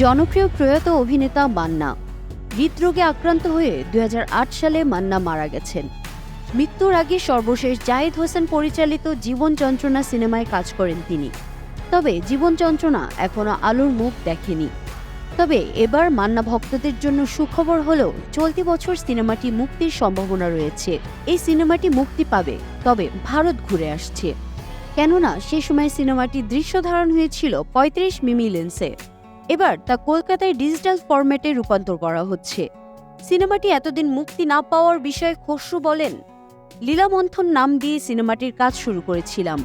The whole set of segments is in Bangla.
জনপ্রিয় প্রয়াত অভিনেতা মান্না। হৃদরোগে আক্রান্ত হয়ে দুই হাজার আট সালে মান্না মারা গেছেন। মৃত্যুর আগে সর্বশেষ জায়েদ হোসেন পরিচালিত জীবন যন্ত্রণা সিনেমায় কাজ করেন তিনি। তবে জীবন যন্ত্রণা এখনও আলোর মুখ দেখেনি। তবে এবার মান্না ভক্তদের জন্য সুখবর হলেও চলতি বছর সিনেমাটি মুক্তির সম্ভাবনা রয়েছে। এই সিনেমাটি মুক্তি পাবে, তবে ভারত ঘুরে আসছে। কেননা, সে সময় সিনেমাটি দৃশ্য ধারণ হয়েছিল পঁয়ত্রিশ মিমি লেন্সে। এবার তা কলকাতায় ডিজিটাল ফরম্যাটে রূপান্তর করা হচ্ছে। সিনেমাটি এতদিন মুক্তি না পাওয়ার বিষয়ে খসরু বলেন, লীলামন্থন নাম দিয়ে সিনেমাটির কাজ শুরু করেছিলাম।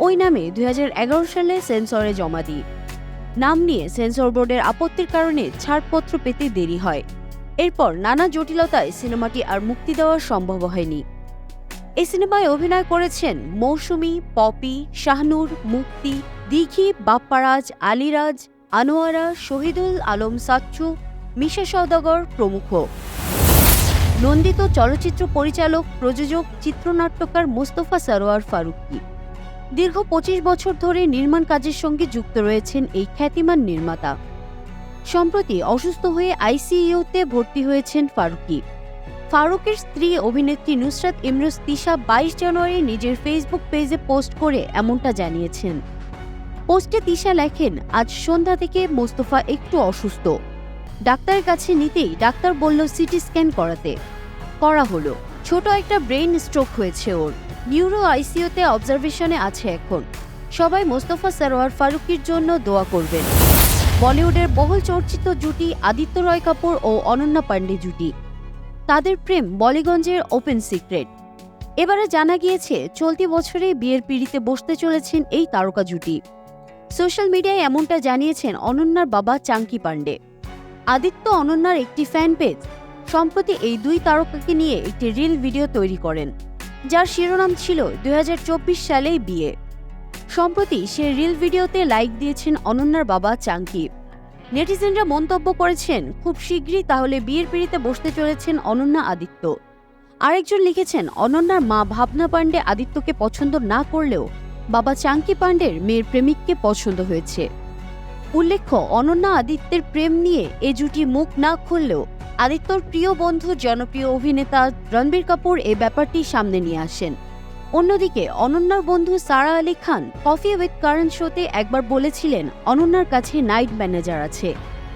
ওই নামে দুই হাজার এগারো সালে সেন্সরে জমা দিই। নাম নিয়ে সেন্সর বোর্ডের আপত্তির কারণে ছাড়পত্র পেতে দেরি হয়। এরপর নানা জটিলতায় সিনেমাটি আর মুক্তি দেওয়া সম্ভব হয়নি। এই সিনেমায় অভিনয় করেছেন মৌসুমী, পপি, শাহনুর, মুক্তি, দিঘি, বাপ্পারাজ, আলিরাজ আনোয়ারা, শহীদুল আলম সাচ্চু, মিশা সওদাগর প্রমুখ। নন্দিত চলচ্চিত্র পরিচালক, প্রযোজক, চিত্রনাট্যকার মোস্তফা সারোয়ার ফারুকি। দীর্ঘ পঁচিশ বছর ধরে নির্মাণ কাজের সঙ্গে যুক্ত রয়েছেন এই খ্যাতিমান নির্মাতা। সম্প্রতি অসুস্থ হয়ে আইসিইউতে ভর্তি হয়েছেন ফারুকি। ফারুকের স্ত্রী অভিনেত্রী নুসরাত ইমরোজ তিশা বাইশ জানুয়ারি নিজের ফেসবুক পেজে পোস্ট করে এমনটা জানিয়েছেন। পোস্টে তিশা লেখেন, আজ সন্ধ্যা থেকে মোস্তফা একটু অসুস্থ। ডাক্তারের কাছে নিতেই ডাক্তার বলল, সিটি স্ক্যান করাতে। করা হলো। ছোট একটা ব্রেইন স্ট্রোক হয়েছে ওর। নিউরো আইসিইউতে অবজারভেশনে আছে এখন। সবাই মোস্তফা সরোয়ার ফারুকির জন্য দোয়া করবেন। বলিউডের বহুল চর্চিত জুটি আদিত্য রয় কাপুর ও অনন্যা পাণ্ডে জুটি। তাদের প্রেম বলিগঞ্জের ওপেন সিক্রেট। এবারে জানা গিয়েছে, চলতি বছরে বিয়ের পিড়িতে বসতে চলেছেন এই তারকা জুটি। সোশ্যাল মিডিয়ায় এমনটা জানিয়েছেন অনন্যার বাবা চাঙ্কি পাণ্ডে। আদিত্য অনন্যার একটি ফ্যান পেজ সম্প্রতি এই দুই তারকাকে নিয়ে একটি রিল ভিডিও তৈরি করেন, যার শিরোনাম ছিল দু হাজার চব্বিশ সালেই বিয়ে। সম্প্রতি সে রিল ভিডিওতে লাইক দিয়েছেন অনন্যার বাবা চাঙ্কি। নেটিজেনরা মন্তব্য করেছেন, খুব শীঘ্রই তাহলে বিয়ের পিড়িতে বসতে চলেছেন অনন্যা আদিত্য। আরেকজন লিখেছেন, অনন্যার মা ভাবনা পাণ্ডে আদিত্যকে পছন্দ না করলেও বাবা চাঙ্কি পাণ্ডের মেয়ের প্রেমিককে পছন্দ হয়েছে। উল্লেখ্য, অনন্যা আদিত্যের প্রেম নিয়ে এ জুটি মুখ না খুললেও আদিত্যর প্রিয় বন্ধু, জনপ্রিয় অভিনেতা রণবীর কাপুর এ ব্যাপারটি সামনে নিয়ে আসেন। অন্যদিকে, অনন্যার বন্ধু সারা আলী খান কফি উইথ কারেন্ট শোতে একবার বলেছিলেন, অনন্যার কাছে নাইট ম্যানেজার আছে,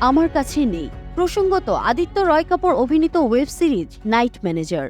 আমার কাছে নেই। প্রসঙ্গত, আদিত্য রয় কাপুর অভিনীত ওয়েব সিরিজ নাইট ম্যানেজার।